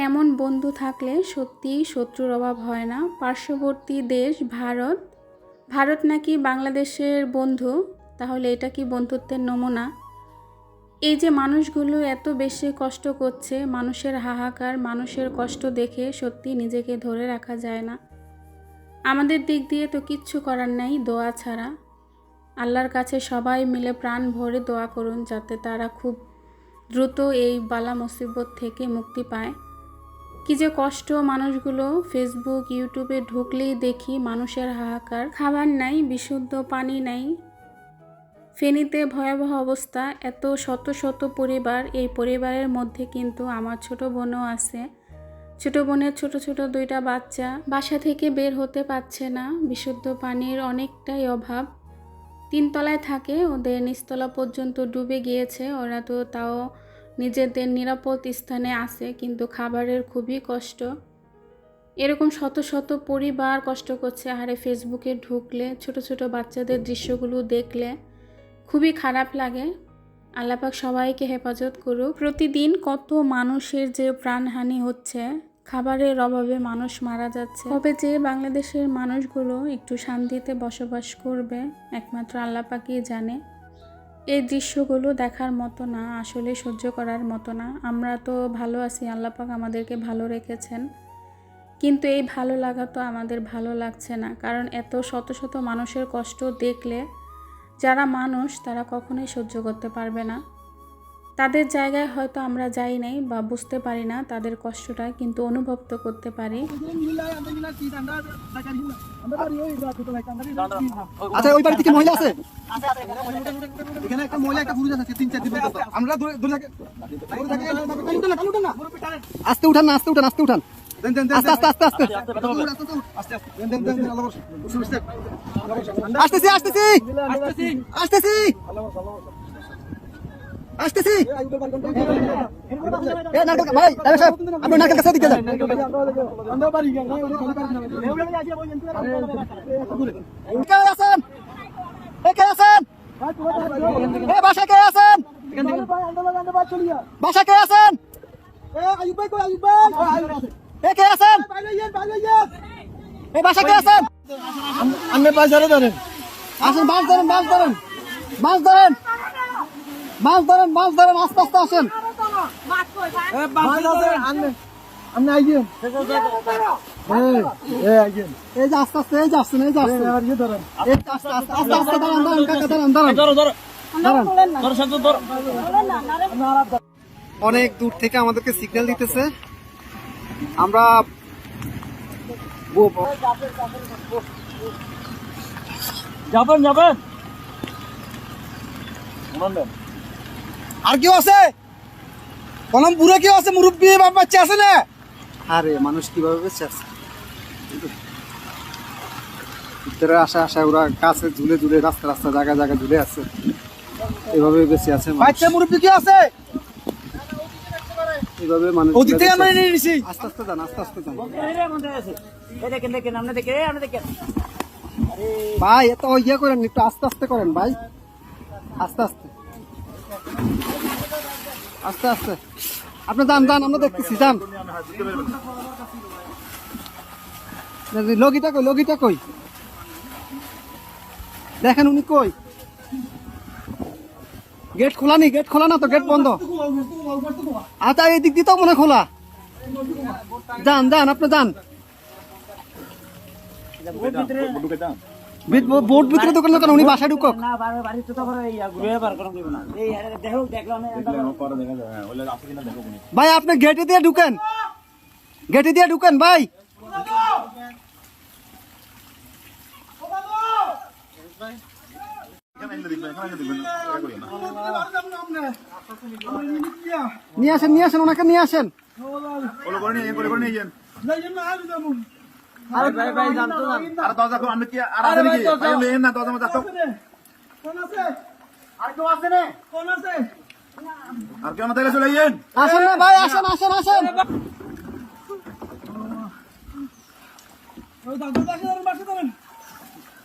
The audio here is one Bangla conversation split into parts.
এমন বন্ধু থাকলে সত্যিই শত্রুর অভাব হয় না। পার্শ্ববর্তী দেশ, ভারত। ভারত নাকি বাংলাদেশের বন্ধু, তাহলে এটা কি বন্ধুত্বের নমুনা? এই যে মানুষগুলো এত বেশি কষ্ট করছে, মানুষের হাহাকার, মানুষের কষ্ট দেখে সত্যি নিজেকে ধরে রাখা যায় না। আমাদের দিক দিয়ে তো কিচ্ছু করার নাই, দোয়া ছাড়া। আল্লাহর কাছে সবাই মিলে প্রাণ ভরে দোয়া করুন, যাতে তারা খুব দ্রুত এই বালা মুসিবত থেকে মুক্তি পায়। কি যে কষ্ট মানুষগুলো ফেসবুক ইউটিউবে ঢুকলেই দেখি মানুষের হাহাকার। খাবার নাই, বিশুদ্ধ পানি নাই। ফেনীতে ভয়াবহ অবস্থা, এত শত শত পরিবার, এই পরিবারের মধ্যে কিন্তু আমার ছোট বোনও আছে। ছোট বোনের ছোট ছোট দুইটা বাচ্চা, বাসা থেকে বের হতে পারছে না, বিশুদ্ধ পানির অনেকটাই অভাব। তিনতলায় থাকে, ওদের নিচতলা পর্যন্ত ডুবে গিয়েছে, ওরা তো তাও নিজেদের নিরাপদ স্থানে আছে, কিন্তু খাবারের খুবই কষ্ট। এরকম শত শত পরিবার কষ্ট করছে আরে ফেসবুকে ঢুকলে, ছোট ছোট বাচ্চাদের দৃশ্যগুলো দেখলে খুবই খারাপ লাগে। আল্লাপাক সবাইকে হেফাজত করুক। প্রতিদিন কত মানুষের যে প্রাণহানি হচ্ছে, খাবারের অভাবে মানুষ মারা যাচ্ছে। তবে যে বাংলাদেশের মানুষগুলো একটু শান্তিতে বসবাস করবে, একমাত্র আল্লাপাকই জানে। এই দৃশ্যগুলো দেখার মতো না, আসলে সহ্য করার মতো না। আমরা তো ভালো আছি আল্লাপাক আমাদেরকে ভালো রেখেছেন। কিন্তু এই ভালো লাগা তো আমাদের ভালো লাগছে না, কারণ এত শত শত মানুষের কষ্ট দেখলে যারা মানুষ, তারা কখনোই সহ্য করতে পারবে না। তাদের জায়গায় হয়তো আমরা যাই নাই বা বুঝতে পারি না তাদের কষ্টটা, কিন্তু অনুভব তো করতে পারি। আচ্ছা ওই মহিলা আছে? আস্তে উঠান না আস্তে উঠান আস্তে উঠান। আসতেছি আসতেছি। আসতেছি। আসতেছি। এ নারকেল গা- ভাই আপনি নারকেল গাছের দিকে যান। কে আছেন এ কে আছেন এ বাসা কে আছেন বাসা কে আছেন? এ কে আছেন? এ বাসা কে আছেন? আপনি বাজারে ধরেন। আসেন মাছ ধরেন মাছ ধরেন। মাছ ধরেন। মাছ ধরেন মাছ ধরেন আস্তে আস্তে আসেন আপনি আইগেন এই যে আস্তে আস্তে এই যে আসছেন এই যে আসছেন। এই আস্তে আস্তে আস্তে আস্তে দাঁড়ান দাঁড়ান কাকা দাঁড়ান দাঁড়ান অনেক দূর থেকে আমাদেরকে সিগন্যাল দিতেছে। আমরা যাবেন যাবেন। আর কেউ আছে? কলম পুরো কেউ আছে? মুরব্বী বাপ বাচ্চা আছে না? আরে মানুষ কীভাবে বেঁচে আছে? ভিতরে আসা আসা ওরা কাছে ঝুলে ঝুলে রাস্তা রাস্তা জায়গা জায়গা ঝুলে আছে। এভাবে বেঁচে আছে মানুষ। বাচ্চা মুরব্বী কি আছে? এভাবে মানুষ থেকে আমরা নিয়ে নিছি। আস্তে আস্তে যান আস্তে আস্তে যান। দেখেন দেখেন আপনি দেখেন আপনি দেখেন। ভাই এত ইয়ে করেন একটু আস্তে আস্তে করেন ভাই। আস্তে আস্তে। আস্তে আস্তে। আপনি যান যান আমরা দেখতেছি যান। লগিটা কই লগিটা কই? দেখেন উনি কই? গেট খোলা নি? গেট খোলা না তো? গেট বন্ধ। আচ্ছা এই দিক দিয়ে তো মনে খোলা। যান যান আপনি যান। বোর্ড ভিতরে দোকান দোকান উনি বাসায় ঢুকক। ভাই আপনি গেটে দিয়ে ঢুকেন। গেটে দিয়ে ঢুকেন ভাই। নিয়ে আসেন নিয়ে আসেন ওনাকে নিয়ে আসেন। আরে কেউ না? তাহলে চলে আসেন। না ভাই আসেন আসেন আসেন।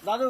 দাদু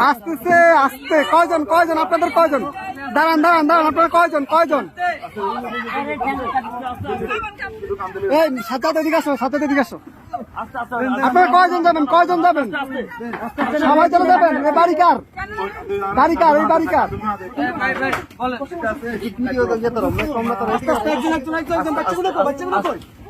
আসতেছে আস্তে কয়জন কয়জন আপনাদের কয়জন দাঁড়ান দাঁড়ান দাঁড়ান আপনাদের কয়জন কয়জন এই সাথে এদিকে আসো সাথে এদিকে আসো আপনারা কয়জন যাবেন কয়জন যাবেন সবাই চলে যাবেন এই বাড়ি কার বাড়ি কার এই বাড়ি আস্তে আস্তে একজন একজন একজন বাচ্চাগুলো বাচ্চাগুলো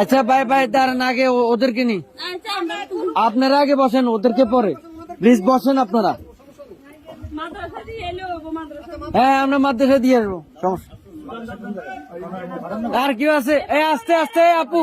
আচ্ছা ভাই ভাই, দাঁড়ান, আগে ওদেরকে নি। আপনারা আগে বসেন, ওদেরকে পরে। প্লিজ বসেন আপনারা। হ্যাঁ আমরা মাদ্রাসা দিয়ে আসব। আর কি আছে? এই, আস্তে আস্তে আপু।